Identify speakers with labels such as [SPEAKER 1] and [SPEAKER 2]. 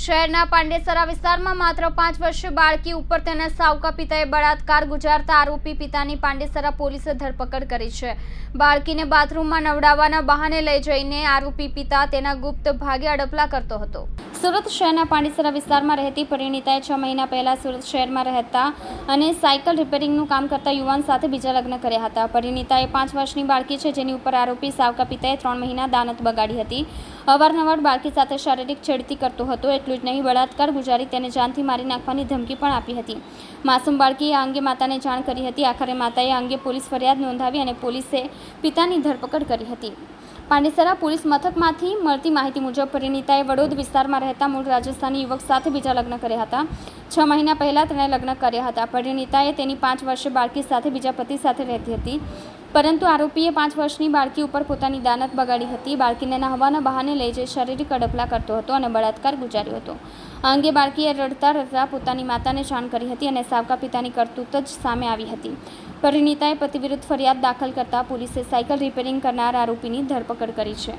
[SPEAKER 1] શહેરના પાંડેસરા વિસ્તારમાં માત્ર પાંચ વર્ષીય બાળકી ઉપર તેના સાવકા પિતાએ બળાત્કાર ગુજારતા આરોપી પિતાની પાંડેસરા પોલીસે ધરપકડ કરી છે. બાળકીને બાથરૂમમાં નવડાવવાના બહાને લઈ જઈને આરોપી પિતા તેના ગુપ્ત ભાગે અડપલા કરતો હતો. સુરત શહેરના પાંડેસરા વિસ્તારમાં રહેતી પરિણીતાએ છ મહિના પહેલાં સુરત શહેરમાં રહેતા અને સાયકલ રિપેરિંગનું કામ કરતા યુવાન સાથે બીજા લગ્ન કર્યા હતા. પરિણીતાએ પાંચ વર્ષની બાળકી છે, જેની ઉપર આરોપી સાવકા પિતાએ ત્રણ મહિના દાનત બગાડી હતી. અવારનવાર બાળકી સાથે શારીરિક છેડતી કરતો હતો એટલું જ નહીં બળાત્કાર ગુજારી તેને જાનથી મારી નાખવાની ધમકી પણ આપી હતી. માસૂમ બાળકીએ આ અંગે માતાને જાણ કરી હતી. આખરે માતાએ આ અંગે પોલીસ ફરિયાદ નોંધાવી અને પોલીસે પિતાની ધરપકડ કરી હતી. પાંડેસરા પોલીસ મથકમાંથી મળતી માહિતી મુજબ, પરિણીતાએ વડોદ વિસ્તારમાં રહેતા મૂળ રાજસ્થાની યુવક સાથે બીજા લગ્ન કર્યા હતા. છ મહિના પહેલાં તેણે લગ્ન કર્યા હતા. પરિણીતાએ તેની પાંચ વર્ષે બાળકી સાથે બીજા પતિ સાથે રહેતી હતી. પરંતુ આરોપીએ પાંચ વર્ષની બાળકી ઉપર પોતાની દાનત બગાડી હતી. બાળકીને નહાવાના બહાને લઈ જઈ શારીરિક અડપલા કરતો હતો અને બળાત્કાર ગુજાર્યો હતો. આ અંગે બાળકીએ રડતા રડતા પોતાની માતાને જાણ કરી હતી અને સાવકા પિતાની કરતૂત જ સામે આવી હતી. પરિણીતાએ પતિ વિરુદ્ધ ફરિયાદ દાખલ કરતા પોલીસે સાયકલ રિપેરિંગ કરનાર આરોપીની ધરપકડ કરી છે.